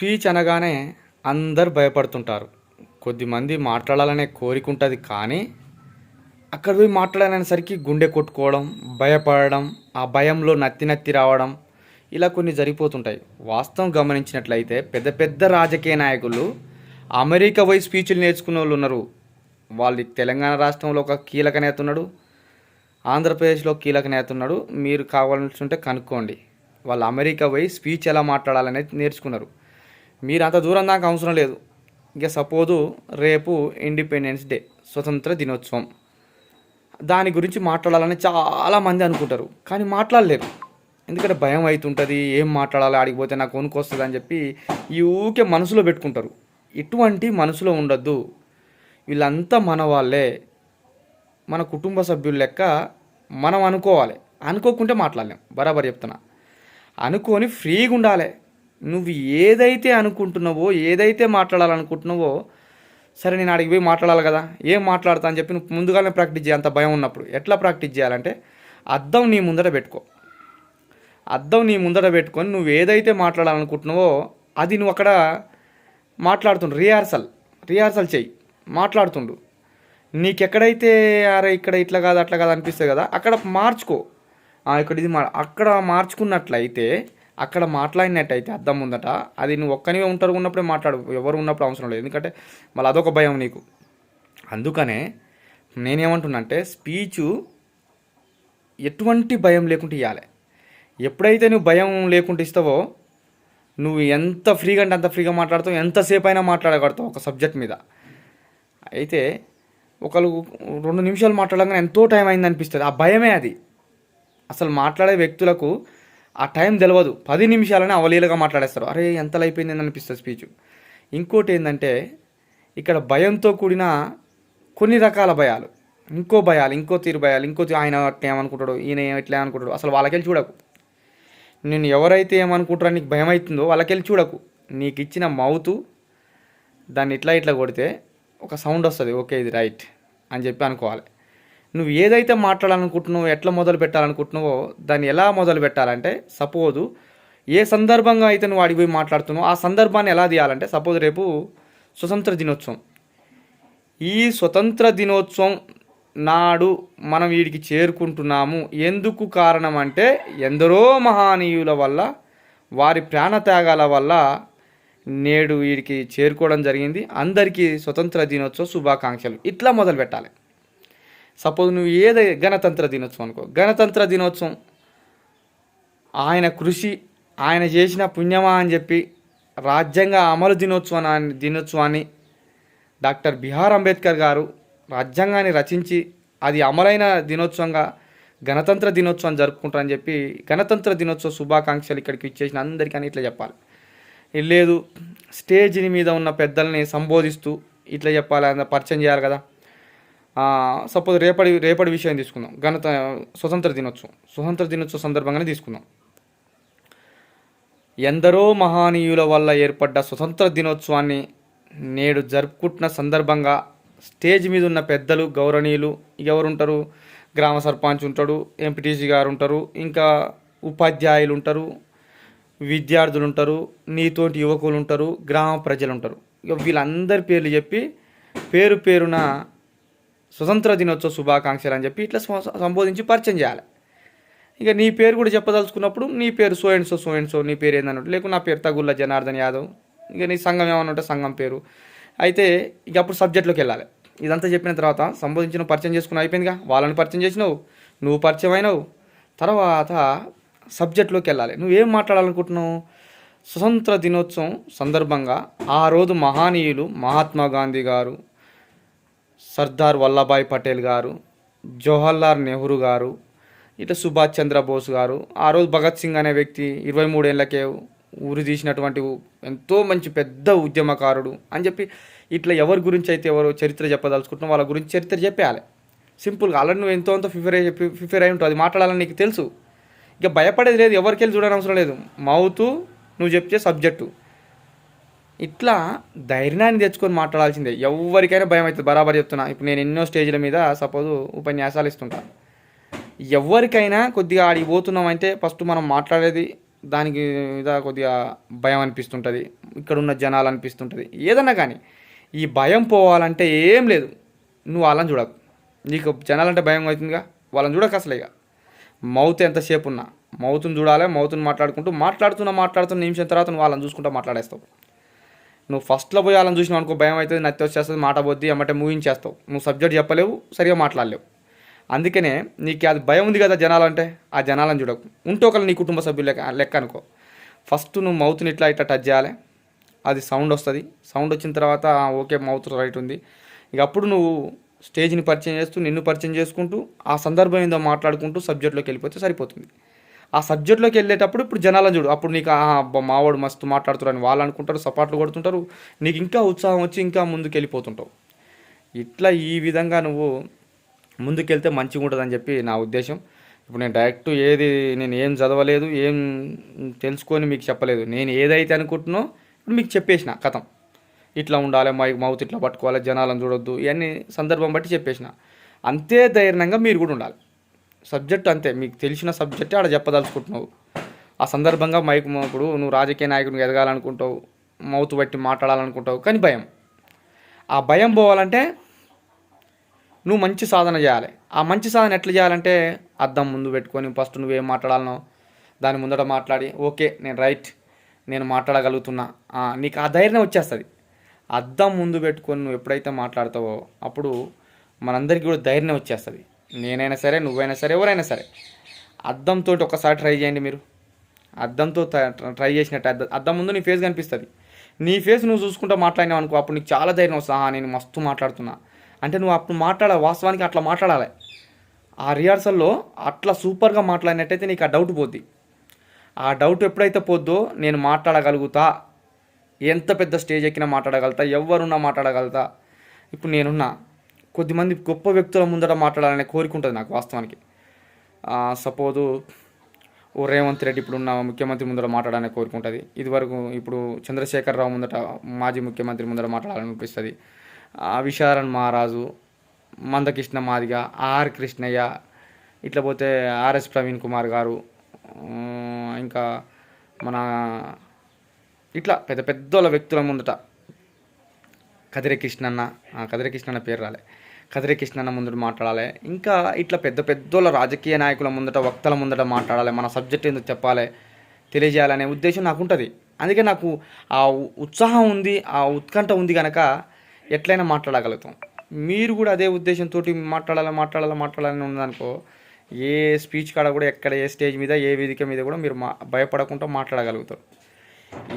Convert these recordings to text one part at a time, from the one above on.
Speech అనగానే అందరు భయపడుతుంటారు. కొద్దిమంది మాట్లాడాలనే కోరిక ఉంటుంది కానీ అక్కడ పోయి మాట్లాడాలనేసరికి గుండె కొట్టుకోవడం భయపడడం ఆ భయంలో నత్తి నత్తి రావడం ఇలా కొన్ని జరిగిపోతుంటాయి. వాస్తవం గమనించినట్లయితే పెద్ద పెద్ద రాజకీయ నాయకులు అమెరికా పోయి స్పీచ్లు నేర్చుకున్న వాళ్ళు ఉన్నారు. వాళ్ళు తెలంగాణ రాష్ట్రంలో ఒక కీలక నేత ఉన్నాడు ఆంధ్రప్రదేశ్లో కీలక నేత ఉన్నాడు. మీరు కావాల్సి ఉంటే కనుక్కోండి. వాళ్ళు అమెరికా పోయి స్పీచ్ ఎలా మాట్లాడాలనేది నేర్చుకున్నారు. మీరు అంత దూరం దాకా అవసరం లేదు. ఇక సపోజు రేపు ఇండిపెండెన్స్ డే స్వతంత్ర దినోత్సవం. దాని గురించి మాట్లాడాలని చాలామంది అనుకుంటారు కానీ మాట్లాడలేరు. ఎందుకంటే భయం అవుతుంటుంది ఏం మాట్లాడాలి ఆడిపోతే నాకు వస్తుంది అని చెప్పి ఈ ఊకే మనసులో పెట్టుకుంటారు. ఇటువంటి మనసులో ఉండొద్దు. వీళ్ళంతా మన వాళ్ళే. మన కుటుంబ సభ్యుల లెక్క మనం అనుకోవాలి. అనుకోకుంటే మాట్లాడలేం. బరాబర్ చెప్తున్నా. అనుకొని ఫ్రీగా ఉండాలి. నువ్వు ఏదైతే అనుకుంటున్నావో ఏదైతే మాట్లాడాలనుకుంటున్నావో సరే నేను అడిగి పోయి మాట్లాడాలి కదా ఏం మాట్లాడతా అని చెప్పి నువ్వు ముందుగానే ప్రాక్టీస్ చేయాలి అంత భయం ఉన్నప్పుడు. ఎట్లా ప్రాక్టీస్ చేయాలంటే అద్దం నీ ముందర పెట్టుకో. అద్దం నీ ముందర పెట్టుకొని నువ్వు ఏదైతే మాట్లాడాలనుకుంటున్నావో అది నువ్వు అక్కడ మాట్లాడుతుండు. రిహార్సల్. రిహార్సల్ చెయ్యి. మాట్లాడుతుండు. నీకెక్కడైతే అరే ఇక్కడ ఇట్లా కాదు అట్లా కాదు అనిపిస్తుంది కదా అక్కడ మార్చుకో. ఇక్కడ ఇది మా అక్కడ మార్చుకున్నట్లయితే అక్కడ మాట్లాడినట్టయితే అర్థం ఉందట అది నువ్వు ఒక్కనివే ఉంటారు ఉన్నప్పుడే మాట్లాడు ఎవరు ఉన్నప్పుడు అవసరం లేదు. ఎందుకంటే మళ్ళీ అదొక భయం నీకు. అందుకనే నేనేమంటున్నా అంటే స్పీచు ఎటువంటి భయం లేకుండా ఇవ్వాలి ఎప్పుడైతే నువ్వు భయం లేకుండా ఇస్తావో నువ్వు ఎంత ఫ్రీగా అంటే అంత ఫ్రీగా మాట్లాడతావు ఎంతసేపు అయినా మాట్లాడగలుగుతావు ఒక సబ్జెక్ట్ మీద. అయితే ఒకరు రెండు నిమిషాలు మాట్లాడగానే ఎంతో టైం అయింది అనిపిస్తుంది ఆ భయమే అది. అసలు మాట్లాడే వ్యక్తులకు ఆ టైం తెలియదు పది నిమిషాలనే అవలీలగా మాట్లాడేస్తారు. అరే ఎంతలో అయిపోయింది అనిపిస్తుంది స్పీచ్. ఇంకోటి ఏంటంటే ఇక్కడ భయంతో కూడిన కొన్ని రకాల భయాలు. ఇంకో భయాలు ఇంకో తీరు భయాలు ఇంకో తీ- ఆయన అట్లా ఏమనుకుంటాడు ఈయన ఇట్లా ఏమనుకుంటాడు అసలు వాళ్ళకెళ్ళి చూడకు. నేను ఎవరైతే ఏమనుకుంటారో నీకు భయం అవుతుందో వాళ్ళకెళ్ళి చూడకు. నీకు ఇచ్చిన మౌతు దాన్ని ఇట్లా ఇట్లా కొడితే ఒక సౌండ్ వస్తుంది. ఓకే ఇది రైట్ అని చెప్పి అనుకోవాలి. నువ్వు ఏదైతే మాట్లాడాలనుకుంటున్నావో ఎట్లా మొదలు పెట్టాలనుకుంటున్నావో దాన్ని ఎలా మొదలు పెట్టాలంటే సపోజు ఏ సందర్భంగా అయితే నువ్వు అడిగి పోయి మాట్లాడుతున్నావు ఆ సందర్భాన్ని ఎలా తీయాలంటే సపోజ్ రేపు స్వతంత్ర దినోత్సవం. ఈ స్వతంత్ర దినోత్సవం నాడు మనం వీడికి చేరుకుంటున్నాము. ఎందుకు కారణం అంటే ఎందరో మహానీయుల వల్ల వారి ప్రాణత్యాగాల వల్ల నేడు వీడికి చేరుకోవడం జరిగింది. అందరికీ స్వతంత్ర దినోత్సవ శుభాకాంక్షలు. ఇట్లా మొదలు పెట్టాలి. సపోజ్ నువ్వు ఏదై గణతంత్ర దినోత్సవం అనుకో. గణతంత్ర దినోత్సవం. ఆయన కృషి ఆయన చేసిన పుణ్యమా అని చెప్పి రాజ్యాంగ అమలు దినోత్సవాన్ని దినోత్సవాన్ని డాక్టర్ బిహార్ అంబేద్కర్ గారు రాజ్యాంగాన్ని రచించి అది అమలైన దినోత్సవంగా గణతంత్ర దినోత్సవం జరుపుకుంటారని చెప్పి గణతంత్ర దినోత్సవ శుభాకాంక్షలు ఇక్కడికి ఇచ్చేసిన అందరికీ ఇట్లా చెప్పాలి. లేదు స్టేజ్ మీద ఉన్న పెద్దల్ని సంబోధిస్తూ ఇట్లా చెప్పాలి పరిచయం చేయాలి కదా. సపోజ్ రేపటి రేపటి విషయం తీసుకుందాం. గణత స్వతంత్ర దినోత్సవం. స్వతంత్ర దినోత్సవ సందర్భంగానే తీసుకుందాం. ఎందరో మహానీయుల వల్ల ఏర్పడ్డ స్వతంత్ర దినోత్సవాన్ని నేడు జరుపుకుంటున్న సందర్భంగా స్టేజ్ మీద ఉన్న పెద్దలు గౌరవనీయులు ఎవరుంటారు? గ్రామ సర్పంచ్ ఉంటాడు ఎంపీటీసీ గారు ఉంటారు ఇంకా ఉపాధ్యాయులు ఉంటారు విద్యార్థులు ఉంటారు నీతోటి యువకులు ఉంటారు గ్రామ ప్రజలు ఉంటారు. ఇక వీళ్ళందరి పేర్లు చెప్పి పేరు పేరున స్వతంత్ర దినోత్సవ శుభాకాంక్షలు అని చెప్పి ఇట్లా స్వ- సంబోధించి పరిచయం చేయాలి. ఇక నీ పేరు కూడా చెప్పదలుచుకున్నప్పుడు నీ పేరు so and so so and so నీ పేరు ఏందన్నట్టు. లేకుంటే నా పేరు తగుళ్ళ జనార్దన్ యాదవ్. ఇక నీ సంఘం ఏమన్నట్టు ఉంటే సంఘం పేరు. అయితే ఇక అప్పుడు సబ్జెక్ట్లోకి వెళ్ళాలి. ఇదంతా చెప్పిన తర్వాత సంబోధించిన పరిచయం చేసుకుని అయిపోయిందిగా. వాళ్ళని పరిచయం చేసినావు. నువ్వు పరిచయం అయినావు. తర్వాత సబ్జెక్ట్లోకి వెళ్ళాలి. నువ్వేం మాట్లాడాలనుకుంటున్నావు? స్వతంత్ర దినోత్సవం సందర్భంగా ఆ రోజు మహానీయులు మహాత్మా గాంధీ గారు సర్దార్ వల్లభాయ్ పటేల్ గారు జవహర్లాల్ నెహ్రూ గారు ఇట్లా సుభాష్ చంద్రబోస్ గారు ఆ రోజు భగత్ సింగ్ అనే వ్యక్తి ఇరవై మూడేళ్ళకే ఊరి తీసినటువంటి ఎంతో మంచి పెద్ద ఉద్యమకారుడు అని చెప్పి ఇట్లా ఎవరి గురించి అయితే ఎవరు చరిత్ర చెప్పదలుచుకుంటున్నాం వాళ్ళ గురించి చరిత్ర చెప్పేయాలి. సింపుల్గా ఆల్రెడీ నువ్వు ఎంతో అంత ప్రిఫర్ అయ్యి ప్రిఫర్ అయి ఉంటావు అది మాట్లాడాలని నీకు తెలుసు. ఇక భయపడేది లేదు ఎవరికెళ్ళి చూడనవసరం అవసరం లేదు. మౌతు నువ్వు చెప్తే సబ్జెక్టు. ఇట్లా ధైర్యాన్ని తెచ్చుకొని మాట్లాడాల్సిందే. ఎవరికైనా భయం అవుతుంది. బరాబర్ చెప్తున్నా. ఇప్పుడు నేను ఎన్నో స్టేజ్ల మీద సపోజ్ ఉపన్యాసాలు ఇస్తుంటా. ఎవరికైనా కొద్దిగా ఆడికి పోతున్నామంటే ఫస్ట్ మనం మాట్లాడేది దానికి మీద కొద్దిగా భయం అనిపిస్తుంటుంది. ఇక్కడ ఉన్న జనాలు అనిపిస్తుంటుంది. ఏదన్నా కానీ ఈ భయం పోవాలంటే ఏం లేదు. నువ్వు వాళ్ళని చూడకు. నీకు జనాలంటే భయం అవుతుందిగా. వాళ్ళని చూడక అసలు ఇక మౌత్ ఎంతసేపు ఉన్నా. మౌత్ని చూడాలి. మౌత్ని మాట్లాడుకుంటూ మాట్లాడుతున్న మాట్లాడుతున్న నిమిషం తర్వాత నువ్వు వాళ్ళని చూసుకుంటూ మాట్లాడేస్తావు. నువ్వు ఫస్ట్లో పోయి వాళ్ళని చూసినావు అనుకో భయం అవుతుంది నత్తి వచ్చేస్తుంది మాట పోద్ది అమ్మటే మూవించేస్తావు నువ్వు సబ్జెక్ట్ చెప్పలేవు సరిగా మాట్లాడలేవు. అందుకనే నీకు అది భయం ఉంది కదా జనాలు అంటే ఆ జనాలను చూడకు. ఉంటే ఒకళ్ళు నీ కుటుంబ సభ్యులు లెక్క లెక్క అనుకో. ఫస్ట్ నువ్వు మౌత్ని ఇట్లా ఇట్లా టచ్ చేయాలి. అది సౌండ్ వస్తుంది. సౌండ్ వచ్చిన తర్వాత ఓకే మౌత్ రైట్ ఉంది. ఇక అప్పుడు నువ్వు స్టేజ్ని పరిచయం చేస్తూ నిన్ను పరిచయం చేసుకుంటూ ఆ సందర్భం ఏందో మాట్లాడుకుంటూ సబ్జెక్ట్లోకి వెళ్ళిపోతే సరిపోతుంది. ఆ సబ్జెక్ట్లోకి వెళ్ళేటప్పుడు ఇప్పుడు జనాలను చూడు అప్పుడు నీకు అబ్బా మావాడు మస్తు మాట్లాడుతారు అని వాళ్ళు అనుకుంటారు సపాట్లు కొడుతుంటారు. నీకు ఇంకా ఉత్సాహం వచ్చి ఇంకా ముందుకు వెళ్ళిపోతుంటావు ఇట్లా ఈ విధంగా నువ్వు ముందుకెళ్తే మంచిగా ఉంటుందని చెప్పి నా ఉద్దేశం. ఇప్పుడు నేను డైరెక్ట్ ఏది నేను ఏం చదవలేదు ఏం తెలుసుకొని మీకు చెప్పలేదు. నేను ఏదైతే అనుకుంటున్నో ఇప్పుడు మీకు చెప్పేసిన కథం. ఇట్లా ఉండాలి మై మౌత్ ఇట్లా పట్టుకోవాలి జనాలను చూడొద్దు ఇవన్నీ సందర్భం బట్టి చెప్పేసిన. అంతే ధైర్యంగా మీరు కూడా ఉండాలి. సబ్జెక్ట్ అంతే. మీకు తెలిసిన సబ్జెక్టే ఆడ చెప్పదలుచుకుంటున్నావు. ఆ సందర్భంగా మైక్ ఇప్పుడు నువ్వు రాజకీయ నాయకుడిని ఎదగాలనుకుంటావు మౌత్ బట్టి మాట్లాడాలనుకుంటావు కానీ భయం. ఆ భయం పోవాలంటే నువ్వు మంచి సాధన చేయాలి. ఆ మంచి సాధన ఎట్లా చేయాలంటే అద్దం ముందు పెట్టుకొని ఫస్ట్ నువ్వేం మాట్లాడాలనో దాని ముందట మాట్లాడి ఓకే నేను రైట్ నేను మాట్లాడగలుగుతున్నా. నీకు ఆ ధైర్యం వచ్చేస్తుంది. అద్దం ముందు పెట్టుకొని నువ్వు ఎప్పుడైతే మాట్లాడతావో అప్పుడు మనందరికీ కూడా ధైర్యం వచ్చేస్తుంది. నేనైనా సరే నువ్వైనా సరే ఎవరైనా సరే అద్దంతో ఒకసారి ట్రై చేయండి మీరు. అద్దంతో ట్రై చేసినట్టు అద్దం అద్దం ముందు నీ ఫేస్ కనిపిస్తుంది. నీ ఫేస్ నువ్వు చూసుకుంటూ మాట్లాడినావు అనుకో అప్పుడు నీకు చాలా ధైర్యం వస్తా నేను మస్తు మాట్లాడుతున్నా. అంటే నువ్వు అప్పుడు మాట్లాడాలి వాస్తవానికి అట్లా మాట్లాడాలి. ఆ రిహార్సల్లో అట్లా సూపర్గా మాట్లాడినట్టయితే నీకు ఆ డౌట్ పోద్ది. ఆ డౌట్ ఎప్పుడైతే పోద్దో నేను మాట్లాడగలుగుతా. ఎంత పెద్ద స్టేజ్ ఎక్కినా మాట్లాడగలుగుతా ఎవరున్నా మాట్లాడగలుగుతా. ఇప్పుడు నేనున్నా. కొద్దిమంది గొప్ప వ్యక్తుల ముందర మాట్లాడాలనే కోరిక ఉంటుంది నాకు వాస్తవానికి. సపోజు ఓ రేవంత్ రెడ్డి ఇప్పుడున్న ముఖ్యమంత్రి ముందర మాట్లాడాలనే కోరిక ఉంటుంది. ఇదివరకు ఇప్పుడు చంద్రశేఖరరావు ముందట మాజీ ముఖ్యమంత్రి ముందర మాట్లాడాలనిపిస్తుంది. అనిపిస్తుంది విశారణ్ మహారాజు మందకృష్ణ మాదిగ ఆర్ కృష్ణయ్య ఇట్లా పోతే ఆర్ఎస్ ప్రవీణ్ కుమార్ గారు ఇంకా మన ఇట్లా పెద్ద పెద్దోళ్ళ వ్యక్తుల ముందట కదిరి కృష్ణన్న కదిరే కదిరి కృష్ణన్న పేరు రాలే. కదిరి కృష్ణన్న ముందు మాట్లాడాలి. ఇంకా ఇట్లా పెద్ద పెద్దోళ్ళ రాజకీయ నాయకుల ముందట వక్తల ముందట మాట్లాడాలి. మన సబ్జెక్ట్ ఎందుకు చెప్పాలి తెలియజేయాలనే ఉద్దేశం నాకు ఉంటుంది అందుకే నాకు ఆ ఉ- ఉత్సాహం ఉంది ఆ ఉత్కంఠ ఉంది కనుక ఎట్లయినా మాట్లాడగలుగుతాం. మీరు కూడా అదే ఉద్దేశంతో మాట్లాడాలి మాట్లాడాలి మాట్లాడాలని ఉందనుకో ఏ స్పీచ్ కాడ కూడా ఎక్కడ ఏ స్టేజ్ మీద ఏ వేదిక మీద కూడా మీరు మా భయపడకుండా మాట్లాడగలుగుతారు.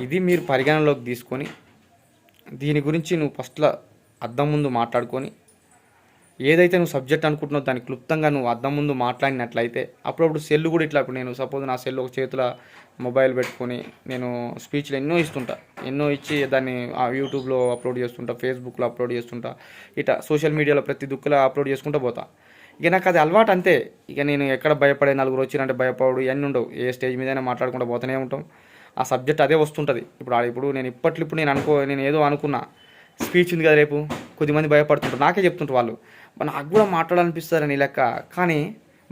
ఇది మీరు పరిగణనలోకి తీసుకొని దీని గురించి నువ్వు ఫస్ట్లో అద్దం ముందు మాట్లాడుకొని ఏదైతే నువ్వు సబ్జెక్ట్ అనుకుంటున్నావు దాన్ని క్లుప్తంగా నువ్వు అద్దం ముందు మాట్లాడినట్లయితే అప్పుడప్పుడు సెల్ కూడా ఇట్లా ఇప్పుడు నేను సపోజ్ నా సెల్ ఒక చేతిలో మొబైల్ పెట్టుకొని నేను స్పీచ్లు ఎన్నో ఇస్తుంటా. ఎన్నో ఇచ్చి దాన్ని ఆ యూట్యూబ్లో అప్లోడ్ చేస్తుంటా ఫేస్బుక్లో అప్లోడ్ చేస్తుంటా ఇట్లా సోషల్ మీడియాలో ప్రతి దుక్కులో అప్లోడ్ చేసుకుంటూ పోతా. ఇక నాకు అది అలవాటు అంతే. ఇక నేను ఎక్కడ భయపడే నలుగురు వచ్చినంటే భయపడు ఇవన్నీ ఉండవు. ఏ స్టేజ్ మీదైనా మాట్లాడుకుంటూ పోతూనే ఉంటాం. ఆ సబ్జెక్ట్ అదే వస్తుంటుంది. ఇప్పుడు ఇప్పుడు నేను ఇప్పట్లో ఇప్పుడు నేను అనుకో నేను ఏదో అనుకున్నా. స్పీచ్ ఉంది కదా రేపు కొద్దిమంది భయపడుతుంటారు. నాకే చెప్తుంటారు వాళ్ళు. నాకు కూడా మాట్లాడాలనిపిస్తారని అని లెక్క. కానీ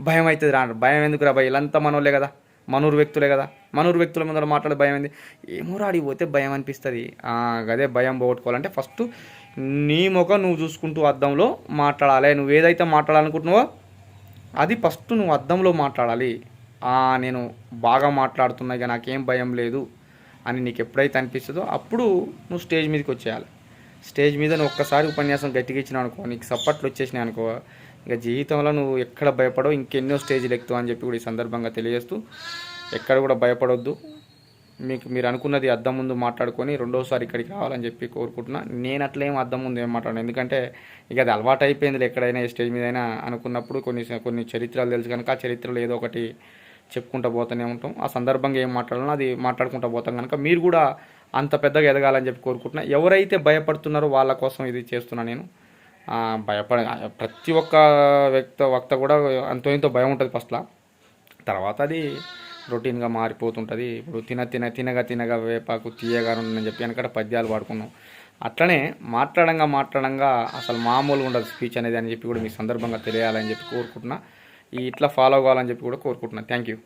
భయం అవుతుంది రా భయం ఎందుకు రా భయ వీళ్ళంతా మనోళ్ళే కదా. మనూరు వ్యక్తులే కదా. మనూరు వ్యక్తుల ముందర మాట్లాడే భయం ఏంది? ఏమో రాడికి పోతే భయం అనిపిస్తుంది. అదే భయం పోగొట్టుకోవాలంటే ఫస్ట్ నీ ముఖం నువ్వు చూసుకుంటూ అద్దంలో మాట్లాడాలి. నువ్వు ఏదైతే మాట్లాడాలనుకుంటున్నావో అది ఫస్ట్ నువ్వు అద్దంలో మాట్లాడాలి. నేను బాగా మాట్లాడుతున్నా ఇక నాకేం భయం లేదు అని నీకు ఎప్పుడైతే అనిపిస్తుందో అప్పుడు నువ్వు స్టేజ్ మీదకి వచ్చేయాలి. స్టేజ్ మీద నువ్వు ఒక్కసారి ఉపన్యాసం గట్టిగా ఇచ్చినావు అనుకో నీకు సప్పట్లు వచ్చేసినాయి అనుకో ఇక జీవితంలో నువ్వు ఎక్కడ భయపడవు ఇంకెన్నో స్టేజీలు ఎక్కుతావు అని చెప్పి కూడా ఈ సందర్భంగా తెలియజేస్తూ ఎక్కడ కూడా భయపడొద్దు. మీకు మీరు అనుకున్నది అద్దం ముందు మాట్లాడుకొని రెండోసారి ఇక్కడికి రావాలని చెప్పి కోరుకుంటున్నా. నేను అట్లేం అద్దం ముందు ఏం మాట్లాడను. ఎందుకంటే ఇక అది అలవాటు అయిపోయింది ఎక్కడైనా ఏ స్టేజ్ మీద అయినా అనుకున్నప్పుడు కొన్ని కొన్ని చరిత్రలు తెలుసు కనుక ఆ చరిత్రలో ఏదో ఒకటి చెప్పుకుంటూ పోతూనే ఉంటాం. ఆ సందర్భంగా ఏం మాట్లాడాలో అది మాట్లాడుకుంటూ పోతాం కనుక మీరు కూడా అంత పెద్దగా ఎదగాలని చెప్పి కోరుకుంటున్నా. ఎవరైతే భయపడుతున్నారో వాళ్ళ కోసం ఇది చేస్తున్నా నేను. భయపడ ప్రతి ఒక్క వ్యక్తి వక్త కూడా అంతో ఎంతో భయం ఉంటుంది ఫస్ట్లా. తర్వాత అది రొటీన్గా మారిపోతుంటుంది. ఇప్పుడు తిన తిన తినగా తినగా వేపాకు తీయగా ఉందని చెప్పి వెనకట పద్యాలు పాడుకున్నాం. అట్లనే మాట్లాడంగా మాట్లాడంగా అసలు మామూలుగా ఉండదు స్పీచ్ అనేది అని చెప్పి కూడా మీ సందర్భంగా తెలియాలని చెప్పి కోరుకుంటున్నా. ఇట్లా ఫాలో కావాలని చెప్పి కూడా కోరుకుంటున్నాను థ్యాంక్ యూ